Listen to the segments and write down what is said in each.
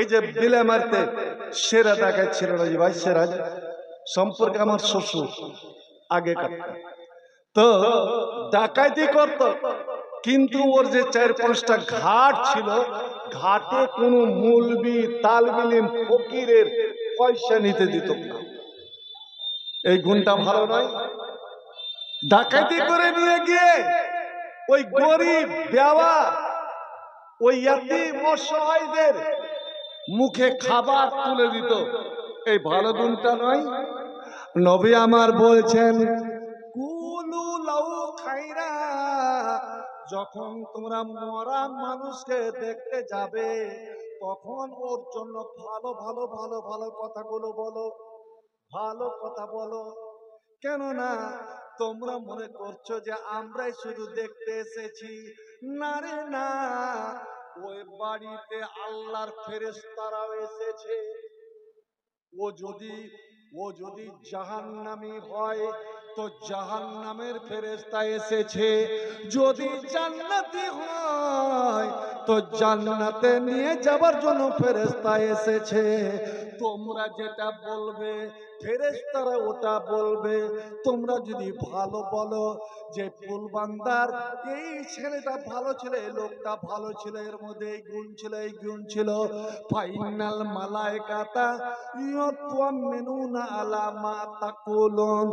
এই যে বিলে মারতে, সেরা ডাকাত ছিল না ভাই সেরাজ সম্পর্কে আমার শ্বশুর আগে তো ডাকাইতি করত, কিন্তু ওর যে চার পাঁচটা ঘাট ছিল, ঘাটে কোনো মুলবি, তালবিলিম, ফকিরের পয়সা নিতে দিত না। এই গুণটা ভালো নয়। ডাকাতি করে নিয়ে গিয়ে ওই গরিব, বেওয়া, ওই অসহায়দের মুখে খাবার তুলে দিত। এই ভালো গুণটা নয়। নবী আমার বলছেন কুলু লাউ খাইরা যখন তোমরা মরা মানুষকে দেখতে যাবে তখন ওর জন্য ভালো ভালো ভালো ভালো কথাগুলো বলো। ভালো কথা বলো। কেননা তোমরা মনে করছ যে আমরাই শুধু দেখতে এসেছি। না রে না। ওই বাড়িতে আল্লাহর ফেরেস্তারাও এসেছে। ও যদি ও যদি জাহান্নামী হয়, তো জাহান্নামের ফেরেস্তা এসেছে। যদি জান্নাতি হয়, তো জান্নাতে নিয়ে যাবার জন্য ফেরেস্তা এসেছে। তোমরা যেটা বলবে, ফেরেশতারা ওটা বলবে। তোমরা যদি ভালো বলো যে ফুলবান্দার এই ছেলেটা ভালো ছিল, এই লোকটা ভালো ছিল, এর মধ্যে এই গুণ ছিল, এই গুণ ছিল। ফাইনাল মালাইকাতা ইয়তুয়ামিনুনা আলা মা তাকুলুন।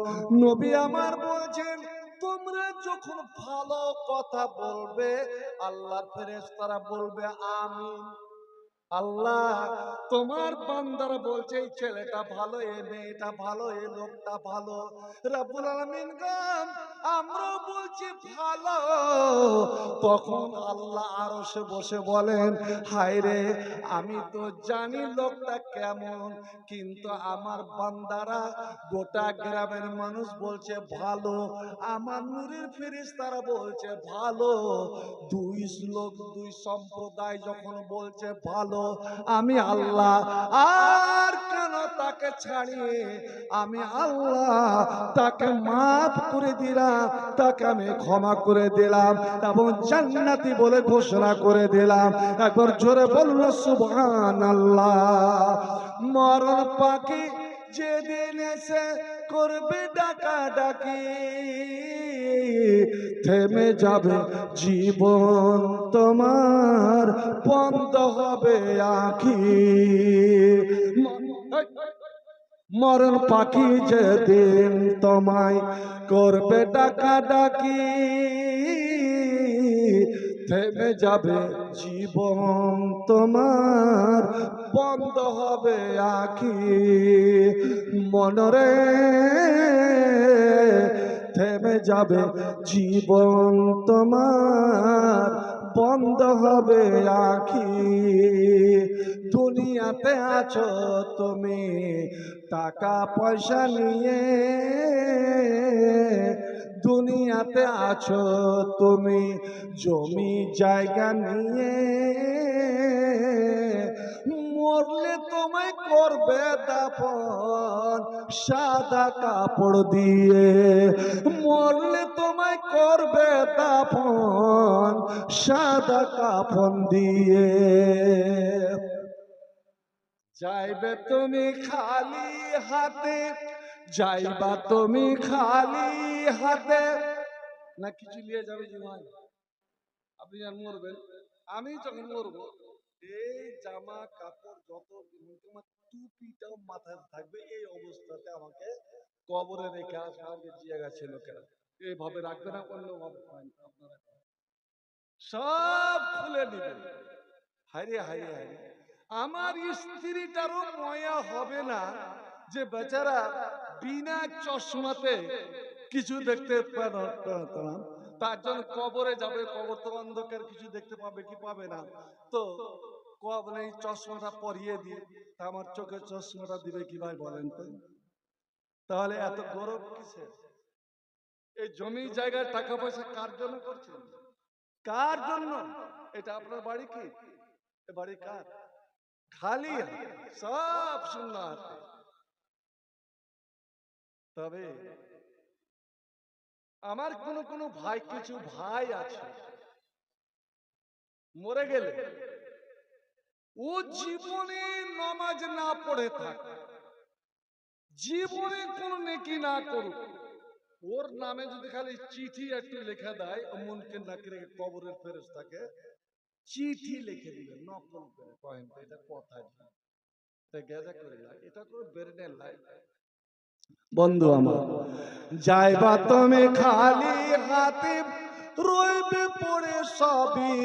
নবী আমার বলছেন, তোমরা যখন ভালো কথা বলবে আল্লাহ ফেরেশতারা বলবে, আমিন। আল্লাহ, তোমার বান্দারা বলছে, এই ছেলেটা ভালো এ মেয়েটা ভালো এ লোকটা ভালো। রাবুল আলামিন গাম আমরা বলছি, ভালো। তখন আল্লাহ আরও সে বসে বলেন হায় রে আমি তো জানি লোকটা কেমন? কিন্তু আমার বান্দারা গোটা গ্রামের মানুষ বলছে, ভালো। আমার নূরের ফেরিস তারা বলছে, ভালো। দুই লোক দুই সম্প্রদায় যখন বলছে, ভালো। আমি আল্লাহ, আর কেন তাকে ছাড়িয়ে আমি আল্লাহ তাকে মাফ করে দিলাম, তাকে আমি ক্ষমা করে দিলাম, এবং জান্নাতি বলে ঘোষণা করে দিলাম। একবার জোরে বলল সুবহান আল্লাহ মরণ পাখি যেদিন এসে করবে ডাকা ডাকি থেমে যাবে জীবন তোমার, বন্ধ হবে আখি। মরণ পাখি যেদিন তোমায় করবে ডাকা ডাকি থেমে যাবে জীবন তোমার, বন্ধ হবে আখি। মনরে থেমে যাবে জীবন তোমার, বন্ধ হবে আখি। দুনিয়াতে আছো তুমি টাকা পয়সা নিয়ে দুনিয়াতে আছো তুমি, জমি জায়গা নিয়ে। মরলে তোমায় করবে দাফন, সাদা কাপড় দিয়ে। মরলে তোমায় করবে দাফন, সাদা কাফন দিয়ে। যাইবে তুমি খালি হাতে যাইবা তুমি খালি হাতে। না, কিছু নিয়ে যাবে জীবন আপনি যখন মরবেন। আমি যখন মরবো, এই জামা কাপড় যত তোমার টুপিটাও মাথায় থাকবে, এই অবস্থাতে আমাকে কবরে রেখে আসবে, আমাকে জায়গা ছিল কেন এইভাবে রাখবে না, অন্য ভাবে আপনারা। সব খুলে দিবেন হাইরে হাইরে হাইরে। আমার স্ত্রীটারও ময়া হবে না যে বেচারা বিনা চশমাতে কিছু দেখতে পেতাম তার জন্য কবরে যাবে, কবর তো অন্ধকার কিছু দেখতে পাবে কি পাবে না। তো কবরে চশমাটা পরিয়ে দিয়ে আমার চোখের চশমাটা দিবে কি ভাই বলেন তো? তাহলে এত গরব কিসের? এই জমি জায়গায় টাকা পয়সা কার জন্য করছেন? কার জন্য? এটা আপনার বাড়ি কি? বাড়ি কার? খালি সব শূন্য তবে আমার কোনো কোনো ভাই, কিছু ভাই আছে, মরে গেলে ও জীবনে নামাজ না পড়ে থাকে, জীবনে কোন নেকি না করুক, ওর নামে যদি খালি চিঠি একটু লেখা দেয় মনকে নাকি কবরের ফেরস থাকে চিঠি লিখে দিবে, নকল করে পয়েন্ট এটা কথা এটা গেজা করে এটা করে বেরেনের লাই। বন্ধু আমার। যাইবা তুমি খালি হাতে, রইবে পড়ে সবই।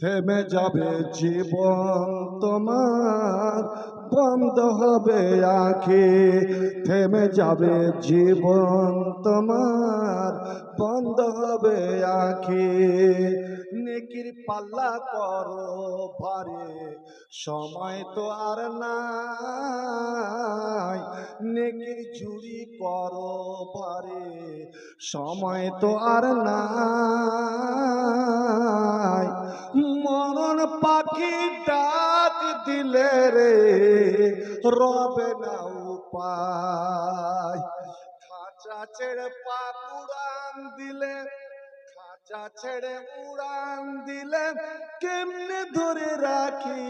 থেমে যাবে জীবন তোমার, বন্ধ হবে আঁখি। থেমে যাবে জীবন তোমার, বন্ধ হবে আঁখি। নেকির পাল্লা করো ভারে। সময় তো আর নাই। নেকির ঝুড়ি করো ভারে সময় তো আর নাই। মরণ পাখি ডাক দিলে রে, রবে না উপায়। খাঁচা ছেড়ে পাক উড়ান দিলে খাঁচা ছেড়ে উড়ান দিলে কেমনে ধরে রাখি?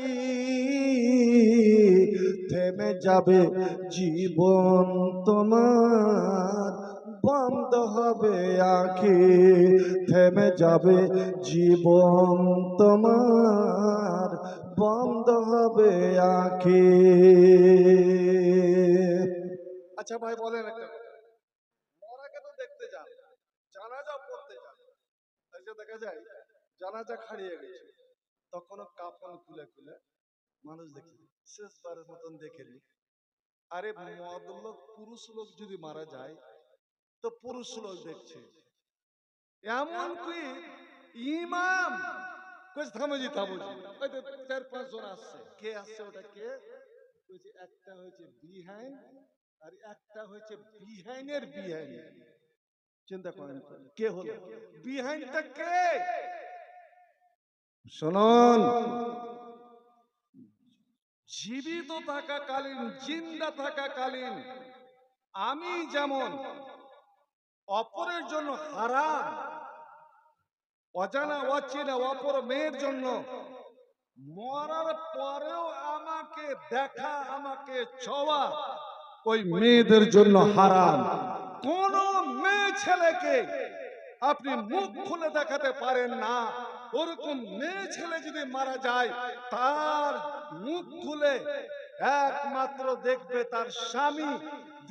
থেমে যাবে জীবন তোমার, বন্ধ হবে আঁখি। থেমে যাবে জীবন তোমার, বন্ধ হবে আঁখি। আচ্ছা ভাই, বলেন একটা কথা মরাকে তো দেখতে যান জানাজা পড়তে যান এই দেখা যায়, জানাজা খাড়িয়ে গেছে। তখনও কাফন খুলে খুলে মানুষ দেখি শেষবারের মতন দেখে নি। আরে মদ লোক পুরুষ লোক যদি মারা যায়, তো পুরুষ লোক দেখছে। এমন কি ইমাম? কইছে থামোজি থামোজি ওই তো চার পাঁচ জন আসছে। কে আসছে ওটা কে? কইছে একটা হয়েছে বিহাইন আর একটা হয়েছে বিহাইনের বিহাইন চিন্তা করেন কে হলো? বিহাইনটা কে? শুনুন। জীবিত থাকাকালীন জিন্দা থাকাকালীন আমি যেমন অপরের জন্য হারাম অজানা অচেনা অপর মেয়ের জন্য মরার পরেও আমাকে দেখা আমাকে ছোঁয়া ওই মেয়েদের জন্য হারাম। কোন মেয়ে ছেলেকে আপনি মুখ খুলে দেখাতে পারেন না। ওরকম মেয়ে ছেলে যদি মারা যায়, তার মুখ খুলে একমাত্র দেখবে তার স্বামী,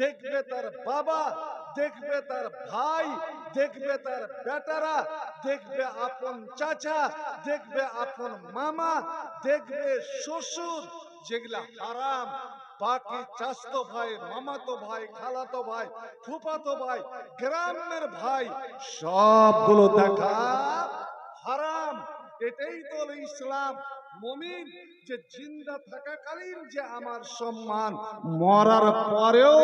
দেখবে তার বাবা, দেখবে তার ভাই, দেখবে তার বেটারা, দেখবে আপন চাচা, দেখবে আপন মামা, দেখবে শ্বশুর, যেগুলা হারাম ভাই, মামাতো ভাই, খালাতো ভাই, ফুফাতো ভাই, গ্রামের ভাই, সবগুলো দেখা হারাম। এটাই তো ইসলাম। মমিন যে জিন্দা থাকাকালীন যে আমার সম্মান, মরার পরেও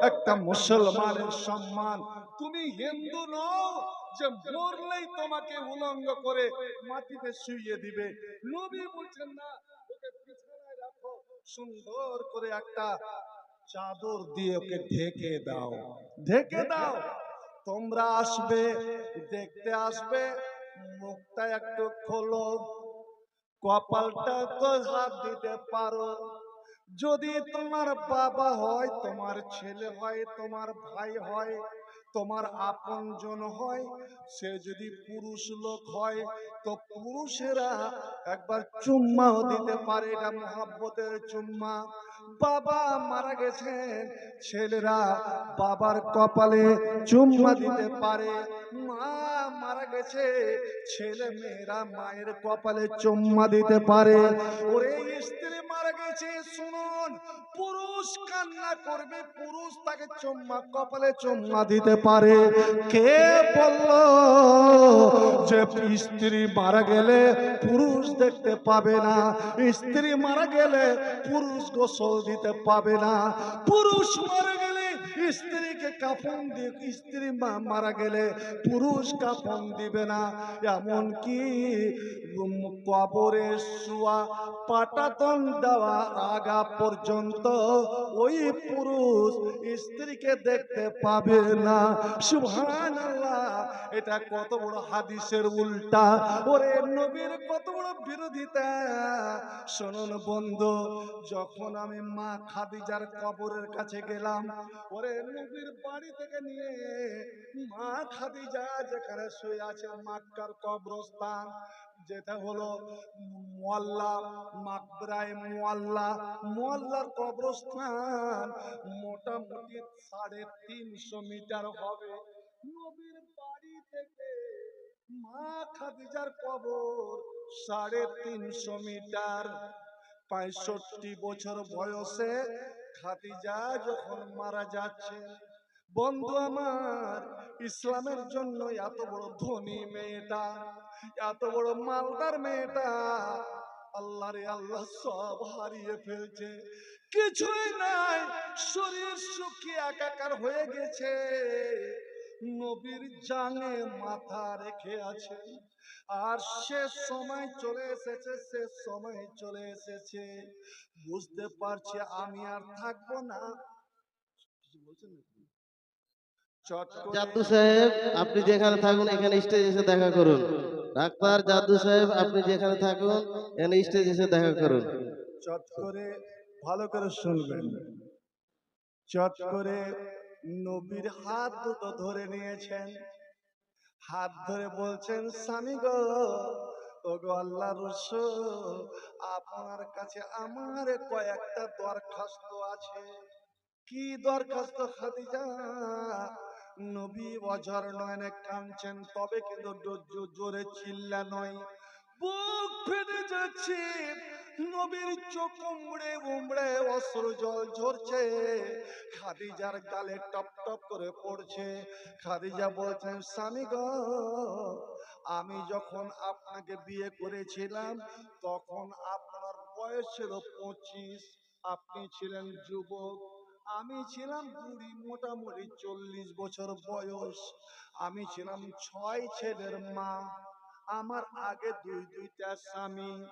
একটা মুসলমানের সম্মান। তুমি হিন্দু নও যে মরলেই তোমাকে উলঙ্গ করে মাটিতে শুইয়ে দিবে। নবী বলছেন না সুন্দর করে একটা চাদর দিয়ে ওকে ঢেকে দাও। ঢেকে দাও। তোমরা আসবে, দেখতে আসবে, মুখটা একটু খোলো, কপালটা তো হাত দিতে পারো। যদি তোমার বাবা হয়, তোমার ছেলে হয়, তোমার ভাই হয় তোমার আপনজন হয়, সে যদি পুরুষ লোক হয়, তো পুরুষেরা একবার চুম্মাও দিতে পারে এটা মহাব্বতের চুম্মা। বাবা মারা গেছেন, ছেলেরা বাবার কপালে চুম্মা দিতে পারে। মা মারা গেছে ছেলে মেয়েরা মায়ের কপালে চুম্মা দিতে পারে। ওরে স্ত্রী মারা গেছে শুনুন, পুরুষ কান্না করবে, পুরুষ তাকে চুম্মা, কপালে চুম্মা দিতে পারে। কে বলল যে, স্ত্রী মারা গেলে পুরুষ দেখতে পাবে না, স্ত্রী মারা গেলে পুরুষ গোসল দিতে পাবে না। পুরুষ মারা স্ত্রীকে কাফন দিয়ে, স্ত্রী মারা গেলে পুরুষ কাফন দিবে না। এমন কি কবরে শোয়া, পাটাতন দেওয়া আগা পর্যন্ত ওই পুরুষ স্ত্রীকে দেখতে পাবে না। সুবহানাল্লাহ, এটা কত বড় হাদিসের উল্টা। ওরে নবীর কত বড় বিরোধিতা। শুনুন বন্ধু, যখন আমি মা খাদিজার কবরের কাছে গেলাম, ওরে নবীর বাড়ি থেকে নিয়ে মা খাদিজা যেখানে শুয়ে আছে মাক্কার কবরস্থান, যেটা হলো মোয়াল্লা, মাকবরায় মোয়াল্লা। মোয়াল্লার কবরস্থান মোটামুটি সাড়ে তিনশো মিটার হবে। নবীর বাড়ি থেকে মা খাদিজার কবর সাড়ে তিনশো মিটার। পঁয়ষট্টি বছর বয়সে খাদিজা যখন মারা যাচ্ছে, বন্ধু আমার, ইসলামের জন্য এত বড় ধনী মেয়েটা, এত বড় মালদার মেয়েটা, আল্লাহ রে আল্লাহ সব হারিয়ে ফেলছে। কিছুই নাই, শরীর সুখী, একাকার হয়ে গেছে। নবীর জানে মাথা রেখে আছে। আর শেষ সময় চলে এসেছে শেষ সময় চলে এসেছে। বুঝতে পারছি আমি আর থাকব না। জাদু সাহেব আপনি যেখানে থাকুন এখানে স্টেজ এসে দেখা করুন। ডাক্তার জাদু সাহেব আপনি যেখানে থাকুন এখানে স্টেজ এসে দেখা করুন। চট করে ভালো করে শুনবেন। চট করে নবীর হাত দুটো ধরে নিয়েছেন। হাত ধরে বলছেন, স্বামী গো ও গো আল্লাহ আপনার কাছে আমার কয়েকটা দরখাস্ত আছে। কি দরখাস্ত, খাদিজা? নবী অঝর নয়নে কাঁদছেন, তবে কিন্তু জোরে চিল্লা নয়। বুক ফেটে যাচ্ছে। নবীর চোখ উমড়ে উমড়ে অস্ত্র জল ঝরছে। খাদিজার গালে টপ টপ করে পড়ছে। খাদিজা বলছেন, স্বামী গো, আমি যখন আপনাকে বিয়ে করেছিলাম, তখন আপনার বয়স ছিল পঁচিশ। আপনি ছিলেন যুবক। আমি ছিলাম বুড়ি, মোটামুটি চল্লিশ বছর বয়স। আমি ছিলাম ছয় ছেলের মা। আমার আগে দুই, দুইটা স্বামী।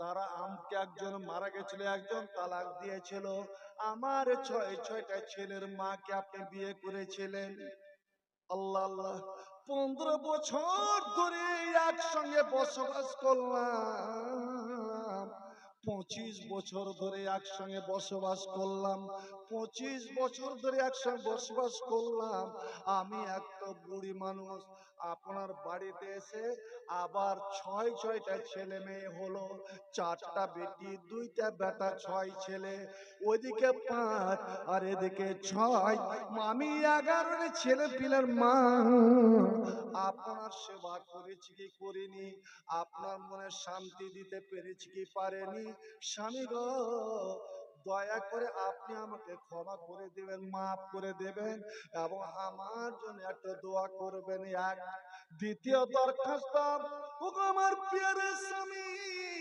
তারা আমাকে একজন মারা গেছিল, একজন তালাক দিয়েছিল। আমার ছয়, ছয়টা ছেলের মাকে আপনি বিয়ে করেছিলেন। আল্লাহ আল্লাহ। পনেরো বছর ধরে একসঙ্গে বসবাস করলাম। পঁচিশ বছর ধরে একসঙ্গে বসবাস করলাম। পঁচিশ বছর ধরে একসঙ্গে বসবাস করলাম। আমি একটা বুড়ি মানুষ আপনার বাড়িতে এসে আবার ছয় ছয়টা ছেলে মেয়ে হলো, চারটা বেটি, দুইটা বেটা, ছয় ছেলে, ওইদিকে পাঁচ আর এদিকে ছয়। মামি এগারো ছেলে পিলার মা, আপনার সেবা করেছি কি করিনি? আপনার মনে শান্তি দিতে পেরেছি কি পারেনি? স্বামী গো দয়া করে আপনি আমাকে ক্ষমা করে দেবেন, মাফ করে দেবেন এবং আমার জন্য একটা দোয়া করবেন। এক, দ্বিতীয় দরখাস্ত আমার প্রিয় স্বামী।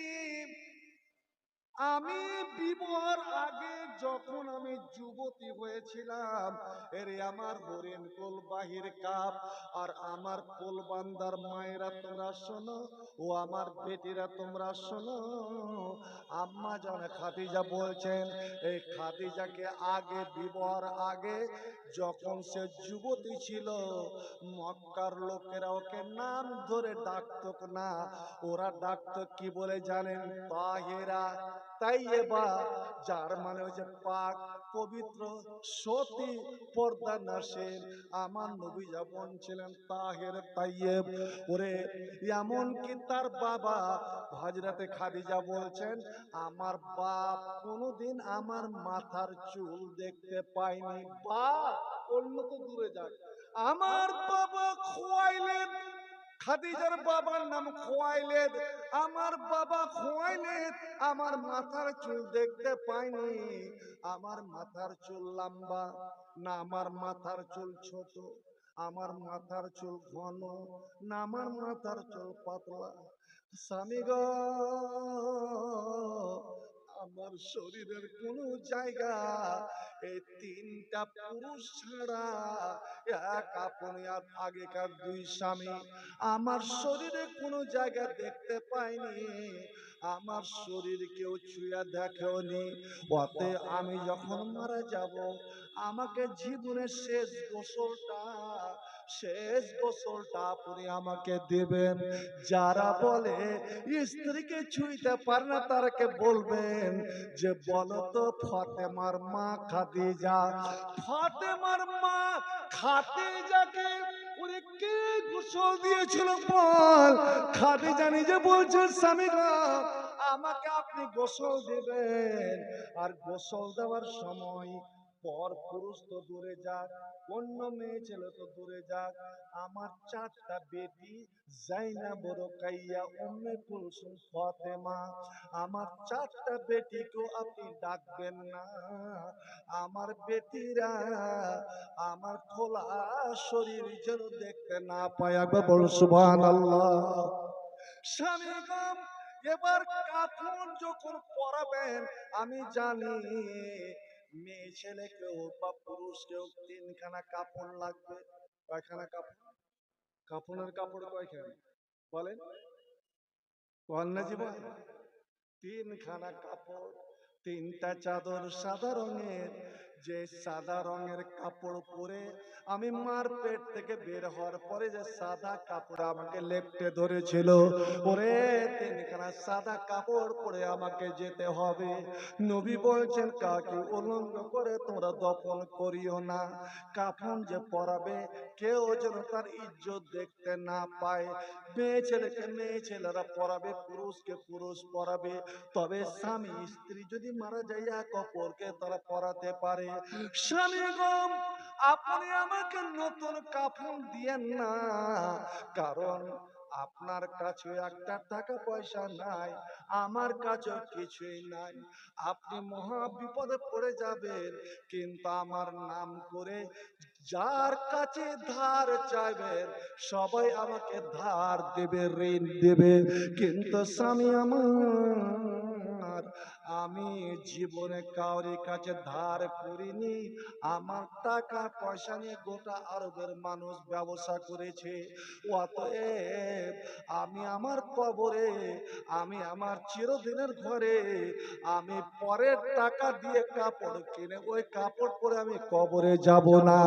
আমি বিবাহর আগে যখন আমি যুবতী হয়েছিলাম, এরে আমার হরিণ কোল বাহির কাপ, আর আমার কোল বান্দার মায়েরা তোমরা শোনো, ও আমার বেটিরা তোমরা শোনো। আম্মা জানে খাদিজা বলছেন, এই খাদিজাকে আগে বিবাহর আগে যখন সে যুবতী ছিল, মক্কার লোকেরা ওকে নাম ধরে ডাকতো না। ওরা ডাকতো কি বলে জানেন? তাহেরা। তাইয়েবা যার মানে হচ্ছে পাক পবিত্র সতী পর্দা নাসের আমার নবী যেমন ছিলেন তাহের তাইয়েব ওরে এমন কি তার বাবা? হাজরাতে খাদিজা বলছেন আমার বাপ কোনোদিন আমার মাথার চুল দেখতে পায়নি। বাপ অন্য তো দূরে যাক। আমার বাবা খোয়াইলেন খাদিজার বাবার নাম খোয়াইলেদ। আমার বাবা খোয়াইলেদ, আমার মাথার চুল দেখতে পাইনি। আমার মাথার চুল লম্বা, না আমার মাথার চুল ছোট, আমার মাথার চুল ঘন, না আমার মাথার চুল পাতলা। স্বামী গো আমার শরীরের কোনো জায়গা, এই তিনটা পুরুষ ছাড়া এক আপনি আর আগেকার দুই স্বামী। আমার শরীরে কোনো জায়গা দেখতে পাইনি, আমার শরীর কেউ ছুঁয়া দেখেওনি। ওতে আমি যখন মারা যাব, আমাকে জীবনের শেষ গোসলটা শেষ গোসলটা আপনি আমাকে দেবেন। যারা বলে স্ত্রীকে ছুঁইতে পারে না তারাকে বলবেন যে বলতো ফাতেমার মা খাদিজা। ফাতেমার মা খাদিজাকে ওরে কে গোসল দিয়েছিল বল? খাদিজা নিজে বলছেন স্বামী গো, আমাকে আপনি গোসল দিবেন। আর গোসল দেওয়ার সময় পর পুরুষ তো দূরে যাক অন্য মেয়ে ছেলে তো দূরে যাক। আমার চারটা বেটি জাইনা বড় কাইয়া উম্মে কুলসুম, ফাতেমা। আমার চারটা বেটিকেও আপনি ডাকবেন না। আমার বেটিরা আমার খোলা শরীর যেন দেখতে না পায়। একবার বল সুবহানাল্লাহ। স্বামী গম এবার কাফন যখন পরাবেন আমি জানি মেয়ে ছেলে ছেলেকেও বা পুরুষ পুরুষকেও তিনখানা কাপড় লাগবে। কয়খানা কাপড়? কাপড়ের কাপড় কয়খানা? বলেন। কন্যা জীবন। তিনখানা কাপড়, তিনটা চাদর সাদা রঙের যে সাদা রঙের কাপড় পরে আমি মার পেট থেকে বের হওয়ার পরে যে সাদা কাপড় আমাকে লেপটে ধরেছিল, ওরে তিনখানা সাদা কাপড় পরে আমাকে যেতে হবে। নবী বলছেন কাকে উলঙ্গ করে তোমরা দফন করিও না। কাফন যে পরাবে, কেউ যেন তার ইজ্জত দেখতে না পায়। মেয়ে ছেলেকে মেয়ে ছেলেরা পরাবে, পুরুষকে পুরুষ পরাবে। তবে স্বামী স্ত্রী যদি মারা যায় এক অপরকে তারা পরাতে পারে স্বামী আপনি আমাকে নতুন কাফন দিয়েন না, কারণ আপনার কাছে একটা টাকা পয়সা নাই, আমার কাছে কিছুই নাই। আপনি মহা বিপদে পড়ে যাবেন, কিন্তু আমার নাম করে যার কাছে ধার চাইবেন, সবাই আমাকে ধার দেবে, ঋণ দেবে। কিন্তু স্বামী আমার আমি জীবনে কাউরি কাছে ধার করিনি। আমার টাকা পয়সা নিয়ে গোটা আরবের মানুষ ব্যবসা করেছে। অতএব আমি আমার কবরে, আমি আমার চিরদিনের ঘরে, আমি পরের টাকা দিয়ে কাপড় কিনে ওই কাপড় পরে আমি কবরে যাব না।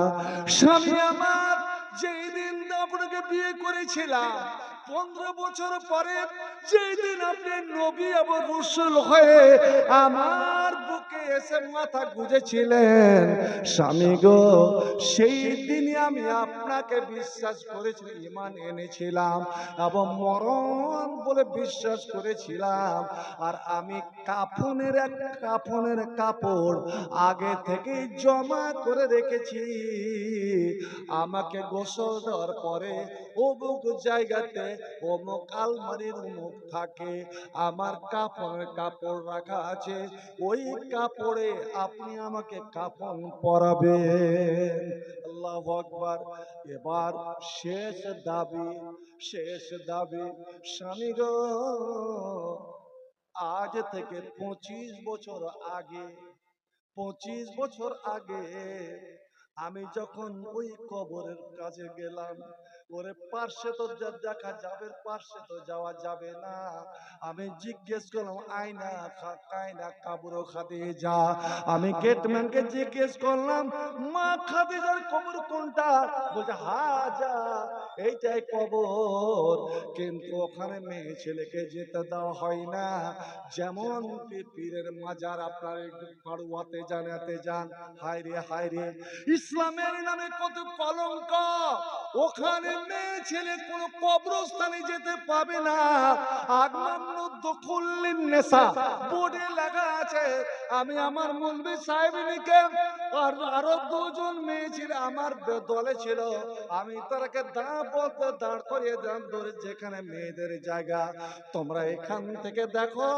স্বামী আমার যেই দিন আপনাকে বিয়ে করেছিলাম, পনেরো বছর পরে যেদিন আপনি নবী এবং রসুল হয়ে আমার বুকে এসে মাথা গুজেছিলেন, স্বামী গো, সেই দিনই আমি আপনাকে বিশ্বাস করেছিলাম ইমান এনেছিলাম এবং মরণ বলে বিশ্বাস করেছিলাম। আর আমি কাফনের এক, কাফনের কাপড় আগে থেকে জমা করে রেখেছি। আমাকে গোসল দেওয়ার পরে অমুক জায়গাতে অমুক আলমারির মুখ থাকে, আমার কাপড়ের কাপড় রাখা আছে, ওই কাপড়ে আপনি আমাকে কাপড় পরাবেন। আল্লাহ আকবার। এবার শেষ দাবি শেষ দাবি, স্বামী আজ থেকে পঁচিশ বছর আগে, পঁচিশ বছর আগে আমি যখন ওই কবরের কাজে গেলাম ওরে পার্শ্বে তো দেখা যাবে, পার্শ্বে তো যাওয়া যাবে না। আমি জিজ্ঞেস করলাম, আয়না কায়না কাবুরো খাদে যা আমি গেটম্যানকে জিজ্ঞেস করলাম, মা খাদিজার কবর কোনটা? বলছে হা যা এইটাই কবর। কিন্তু ওখানে মেয়ে ছেলেকে যেতে দেওয়া হয় না। যেমন পীরের মাজার আপনার পাড়ুয়াতে জানাতে যান হায় রে হায় রে ইসলামের নামে কত কলঙ্ক। ওখানে মেয়ে ছেলে কোনো কবরস্থানে যেতে পাবে না। আগমান্য নেশা, বোর্ডে লেখা আছে, আমি আমার মুলবি সাহেবিনীকে আর আরও দুজন মেয়ে ছিল আমার দলে ছিল। আমি তারাকে দাঁড় বলতে দাঁড় করিয়ে দাম ধরে যেখানে মেয়েদের জায়গা। তোমরা এখান থেকে দেখো,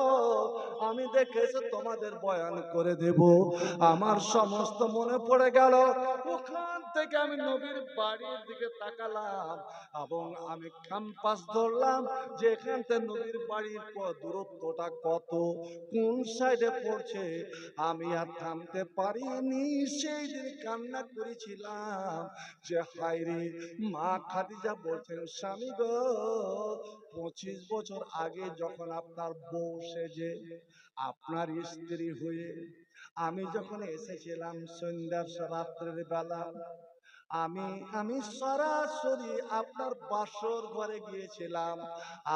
আমি দেখেছি তোমাদের বয়ান করে দেব। আমার সমস্ত মনে পড়ে গেল, ওখান থেকে আমি নবীর বাড়ির দিকে তাকালাম এবং আমি ক্যাম্পাস ধরলাম যে এখান থেকে নবীর বাড়ির দূরত্বটা কত, কোন সাইডে পড়ছে, আমি আর থামতে পারিনি, সেই দিন কান্না করেছিলাম যে, হায়রে, মা খাদিজা বলছেন, স্বামী গো, পঁচিশ বছর আগে যখন আপনার বউ সেজে আপনার স্ত্রী হয়ে আমি যখন এসেছিলাম সন্ধ্যার রাত্রের বেলা, আমি আমি সরাসরি আপনার বাসর ঘরে গিয়েছিলাম।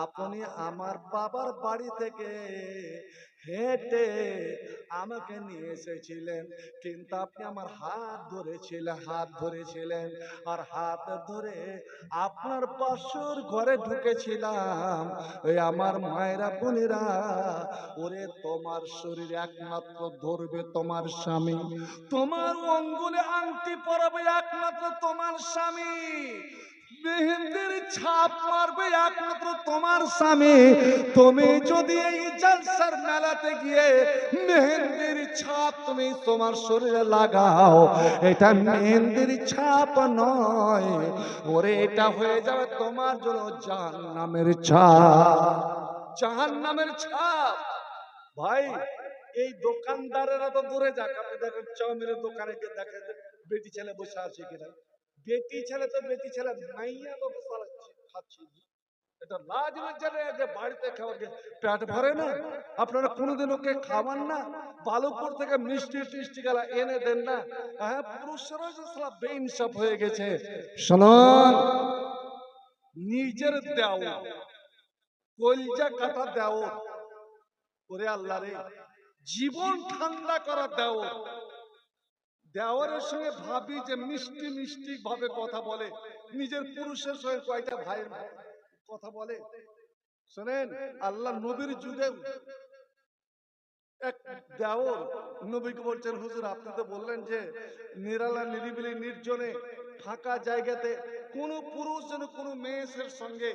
আপনি আমার বাবার বাড়ি থেকে হেঁটে আমাকে নিয়ে এসেছিলেন। কিন্তু আপনি আমার হাত ধরেছিলেন হাত ধরেছিলেন আর হাত ধরে আপনার বাসর ঘরে ঢুকেছিলাম। ওই আমার মায়েরা, বোনেরা, ওরে তোমার শরীর একমাত্র ধরবে তোমার স্বামী। তোমার অঙ্গুলে আংটি পরাবে একমাত্র তোমার স্বামী। মেহেন্দির ছাপ মারবে একমাত্র তোমার স্বামী। তুমি যদি এই জলসার মেলাতে গিয়ে মেহেন্দির ছাপ তুমি তোমার শরীরে লাগাও, এটা মেহেন্দির ছাপ নয়। ওরে, এটা হয়ে যাবে তোমার জন্য জাহান নামের ছাপ। জাহান নামের ছাপ? ভাই, এই দোকানদারেরা তো দূরে যাক। আপনি দেখেন চাউমিনের দোকানে গিয়ে দেখেন, বেটি ছেলে বসে আছে কিনা। বেটি ছেলে তো বেটি ছেলে, মাইয়া লোক খাচ্ছে। এটা লাজ লজ্জা নেই যে বাড়িতে খেয়ে পেট ভরে না। আপনারা কোনোদিন ওকে খাবার না। বালুপুর থেকে মিষ্টি টিষ্টি গেলা এনে দেন না। হ্যাঁ পুরুষরাও যে সালা বেইনসাফ হয়ে গেছে। শুনুন, নিজের দেও। কলজা কাটা দেও। ওরে আল্লাহ রে, জীবন ঠান্ডা করা দেও। দেওয়ারের সঙ্গে ভাবি যে মিষ্টি মিষ্টি ভাবে কথা বলে। নিজের পুরুষের সঙ্গে কয়টা ভাইয়ের কথা বলে? শোনেন, আল্লাহ নবীর যুগে এক দেওর নবীকে বলছেন, হুজুর, আপনি তো বললেন যে নিরালা, নিরিবিলি, নির্জনে ফাঁকা জায়গাতে কোনো পুরুষ যেন কোনো মেয়ের সঙ্গে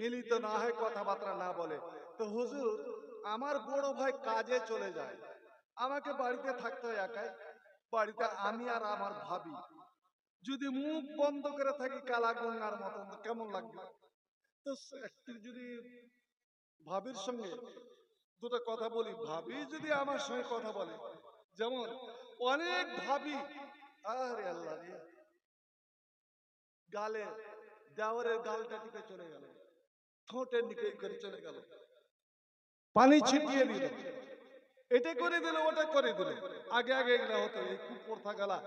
মিলিত না হয়, কথাবার্তা না বলে। তো হুজুর, আমার বড় ভাই কাজে চলে যায়। আমাকে বাড়িতে থাকতে হয় একাই। বাড়িতে আমি আর আমার ভাবি। যদি মুখ বন্ধ করে থাকি কালা গঙ্গার মতন কেমন লাগবে? তো একটু যদি ভাবির সঙ্গে দুটো কথা বলি। ভাবি যদি আমার সঙ্গে কথা বলে যেমন অনেক ভাবি। আরে আল্লাহ রে! গালে দেওয়ারের গালটা টিপে চলে গেল। ঠোঁটের দিকে করে চলে গেল। পানি ছিটিয়ে দিল। এটা করে দিল, ওটা করে দিল। আগে আগে এগুলা হতো, এই কুপ্রথা গেলা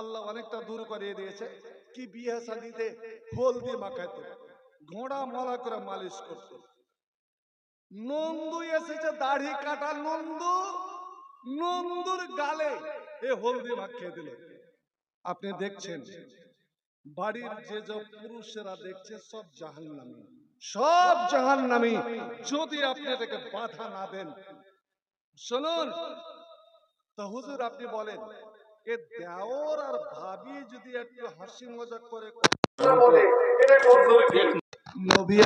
আল্লাহ অনেকটা দূর করিয়ে দিয়েছে। কি বিয়ে শাদিতে হলদি মাখাইতো, ঘোড়া মলা করে মালিশ করতো। নন্দু এসেছে দাড়ি কাটা নন্দু, নন্দুর গালে এ হলদি মাখিয়ে দিল। আপনি দেখছেন, বাড়ির যে সব পুরুষেরা দেখছে, সব জাহান্নামী। সব জাহান্নামী। যদি আপনি এটাকে বাধা না দেন শুনুন। তো হুজুর আপনি বলেন এ দেওর আর ভাবি যদি একটু হাসি মজাক করে কথা বলে, নবী